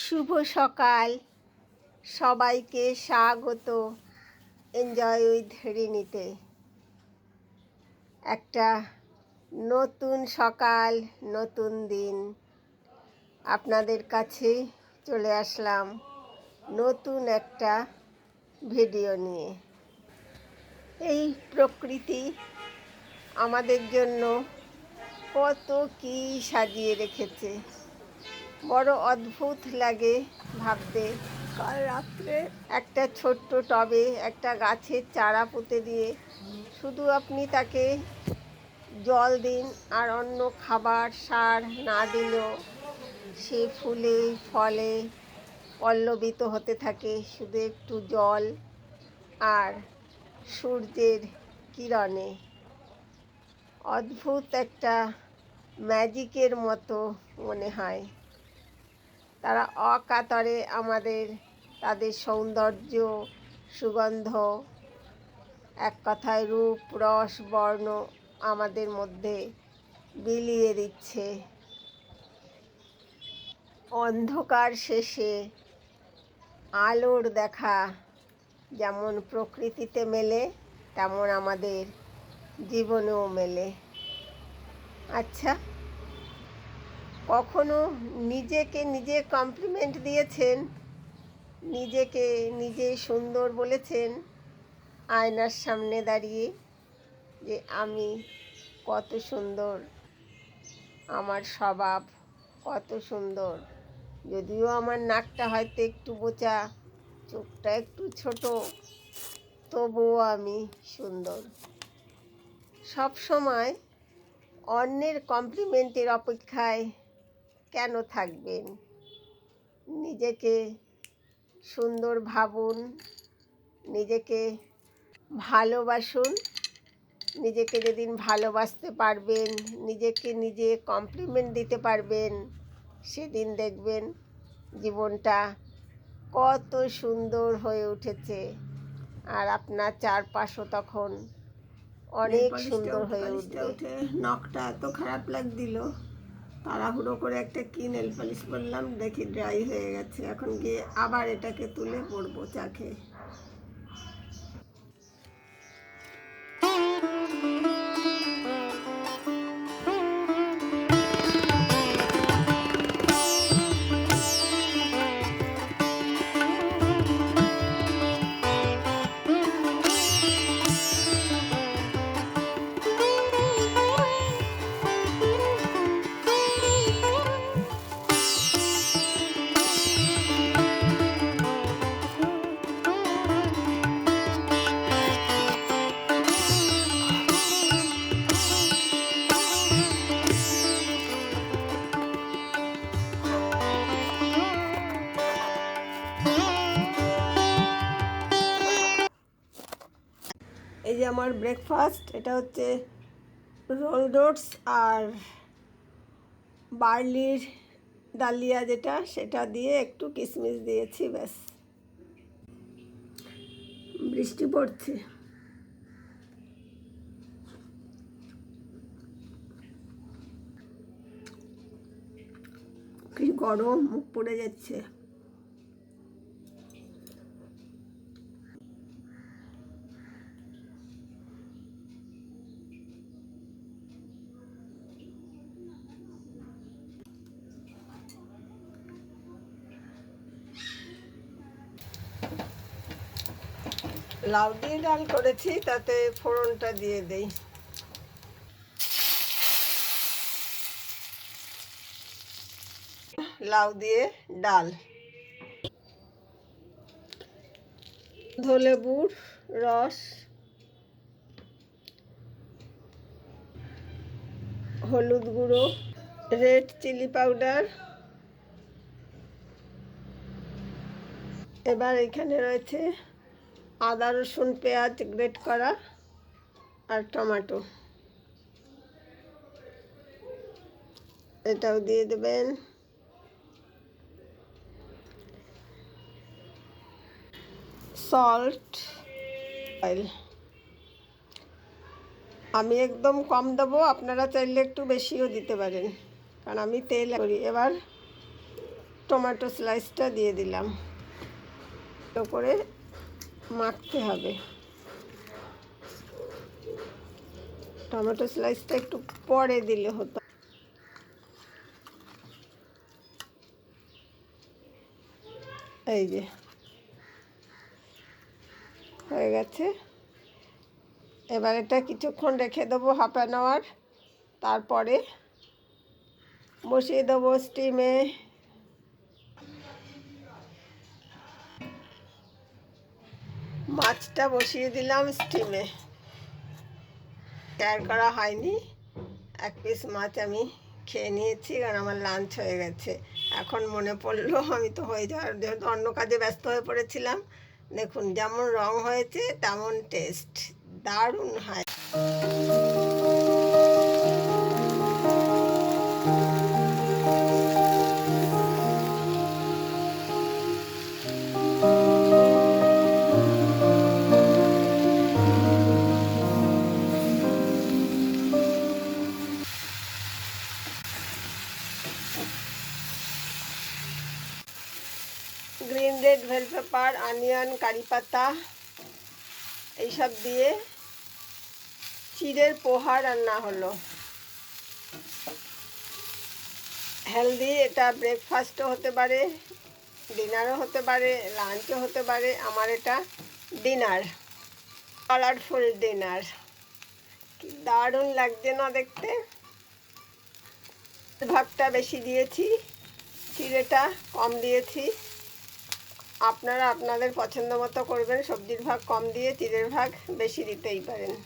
শুভ সকাল। সবাইকে স্বাগত। এনজয় উইথ রিনিতে একটা নতুন সকাল, নতুন দিন। আপনাদের কাছে চলে আসলাম নতুন একটা ভিডিও নিয়ে। এই প্রকৃতি আমাদের জন্য কত কি সাজিয়ে রেখেছে। বড় অদ্ভুত লাগে ভাবতে। কাল রাত্রে একটা ছোট্ট টবে একটা গাছের চারা পুঁতে দিয়ে শুধু আপনি তাকে জল দিন আর অন্য খাবার, সার না দিলেও সে ফুলে, ফলে পল্লবিত হতে থাকে। শুধু একটু জল আর সূর্যের কিরণে। অদ্ভুত একটা ম্যাজিকের মতো মনে হয়। তারা অকাতরে আমাদের, তাদের সৌন্দর্য, সুগন্ধ, এক কথায় রূপ, রস, বর্ণ আমাদের মধ্যে বিলিয়ে দিচ্ছে। অন্ধকার শেষে আলোর দেখা যেমন প্রকৃতিতে মেলে, তেমন আমাদের জীবনেও মেলে। আচ্ছা। কখনো নিজেকে নিজে কমপ্লিমেন্ট দিয়েছেন, নিজেকে নিজে সুন্দর বলেছেন, আয়নার সামনে দাঁড়িয়ে যে আমি কত সুন্দর, আমার স্বভাব কত সুন্দর। যদিও আমার নাকটা হয়তো একটু বোচা, চোখটা একটু ছোট, তবুও আমি সুন্দর। সব সময় অন্যের কমপ্লিমেন্টের অপেক্ষায় কেন থাকবেন? নিজেকে সুন্দর ভাবুন নিজেকে ভালোবাসুন নিজেকে যেদিন ভালোবাসতে পারবেন নিজেকে নিজে কমপ্লিমেন্ট দিতে পারবেন সেদিন দেখবেন জীবনটা কত সুন্দর হয়ে উঠেছে। আর আপনার চারপাশও তখন অনেক সুন্দর হয়ে উঠবে। উঠে নখটা এত খারাপ লাগছিল। তাড়াহুড়ো করে একটা কি নেল পালিশ করলাম দেখি ড্রাই হয়ে গেছে। এখন গিয়ে আবার এটাকে তুলে পড়ব চা খেয়ে। আমার ব্রেকফাস্ট এটা হচ্ছে রোল ডোটস আর বার্লির ডালিয়া যেটা, সেটা দিয়ে একটু কিশমিশ দিয়েছি, ব্যাস। বৃষ্টি পড়ছে। কি গরম, মুখ পড়ে যাচ্ছে। লাউ দিয়ে ডাল করেছি, তাতে ফোড়নটা দিয়ে দেই। লাউ দিয়ে ডাল। ধলেবুর, রস, হলুদ গুঁড়ো, রেড চিলি পাউডার। এবার এখানে রয়েছে আদা, রসুন, পেঁয়াজ, গ্রেট করা আর টমেটো। এটাও দিয়ে দেবেন। Salt oil. আমি একদম কম দেবো, আপনারা চাইলে একটু বেশিও দিতে পারেন। কারণ আমি তেল করি। এবার টমেটো স্লাইসটা দিয়ে দিলাম। করে মাখতে হবে। টমেটো স্লাইসটা একটু পরে দিলে হতো। এই যে, হয়ে গেছে। এবার এটা কিছুক্ষণ রেখে দেবো হাফ অ্যান আওয়ার তারপরে বসিয়ে দেবো স্টিমে মাছটা বসিয়ে দিলাম স্টিমে ক্যার করা হয়নি। এক পিস মাছ আমি খেয়ে নিয়েছি, কারণ আমার লাঞ্চ হয়ে গেছে। এখন মনে পড়ল, আমি তো হয়ে যাওয়ার যেহেতু অন্য কাজে ব্যস্ত হয়ে পড়েছিলাম। দেখুন, যেমন রং হয়েছে, তেমন টেস্ট দারুণ হয়। Green red bell pepper onion curry পাতা, এইসব দিয়ে চিড়ের পোহা রান্না হলো। হেলদি, এটা ব্রেকফাস্টও হতে পারে, ডিনারও হতে পারে, লাঞ্চও হতে পারে, আমার এটা ডিনার, কালারফুল ডিনার। দারুণ লাগছে না দেখতে? ভাগটা বেশি দিয়েছি, চিড়েটা কম দিয়েছি। আপনারা আপনাদের পছন্দ মতো করবেন সবজির ভাগ কম দিয়ে চিড়ের ভাগ বেশি দিতেই পারেন।